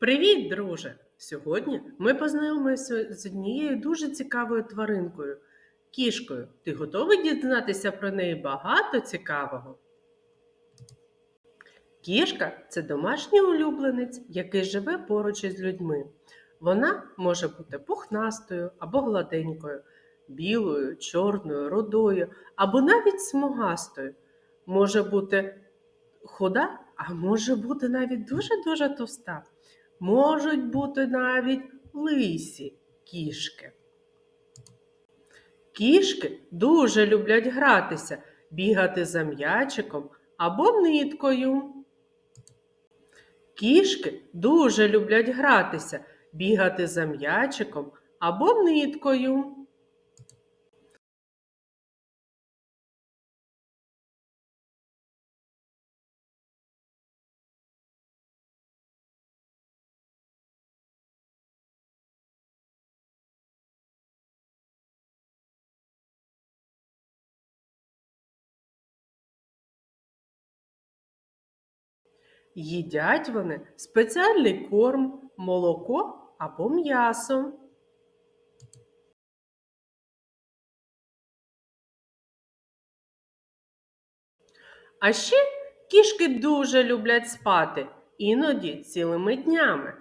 Привіт, друже! Сьогодні ми познайомимося з однією дуже цікавою тваринкою кішкою. Ти готовий дізнатися про неї багато цікавого? Кішка це домашній улюбленець, який живе поруч із людьми. Вона може бути пухнастою або гладенькою, білою, чорною, рудою або навіть смугастою. Може бути худа, а може бути навіть дуже-дуже товста. Можуть бути навіть лисі кішки. Кішки дуже люблять гратися, бігати за м'ячиком або ниткою. Кішки дуже люблять гратися, бігати за м'ячиком або ниткою. Їдять вони спеціальний корм, молоко або м'ясо. А ще кішки дуже люблять спати, іноді цілими днями.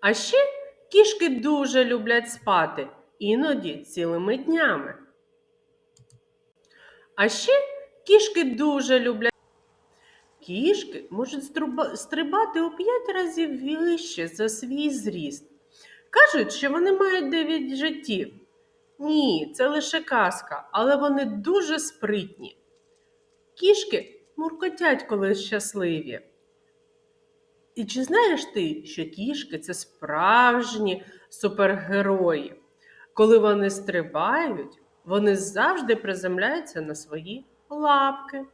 А ще кішки дуже люблять спати, іноді цілими днями. А ще кішки дуже люблять. Кішки можуть стрибати у п'ять разів вище за свій зріст. Кажуть, що вони мають дев'ять життів. Ні, це лише казка, але вони дуже спритні. Кішки муркотять, коли щасливі. І чи знаєш ти, що кішки це справжні супергерої? Коли вони стрибають, вони завжди приземляються на свої лапки.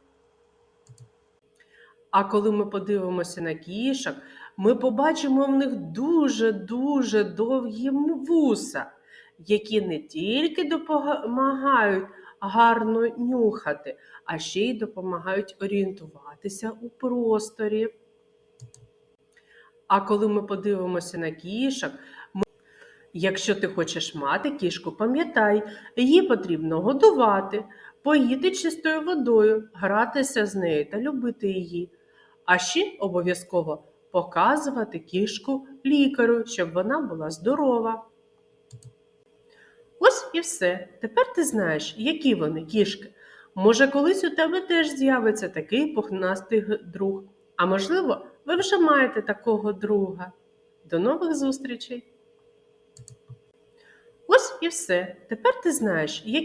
А коли ми подивимося на кішок, ми побачимо в них дуже-дуже довгі вуса, які не тільки допомагають гарно нюхати, а ще й допомагають орієнтуватися у просторі. А коли ми подивимося на кішок, ми... якщо ти хочеш мати кішку, пам'ятай, її потрібно годувати, поїти чистою водою, гратися з нею та любити її. А ще обов'язково показувати кішку лікарю, щоб вона була здорова. Ось і все. Тепер ти знаєш, які вони кішки. Може, колись у тебе теж з'явиться такий пухнастий друг. А можливо, ви вже маєте такого друга. До нових зустрічей! Ось і все. Тепер ти знаєш, які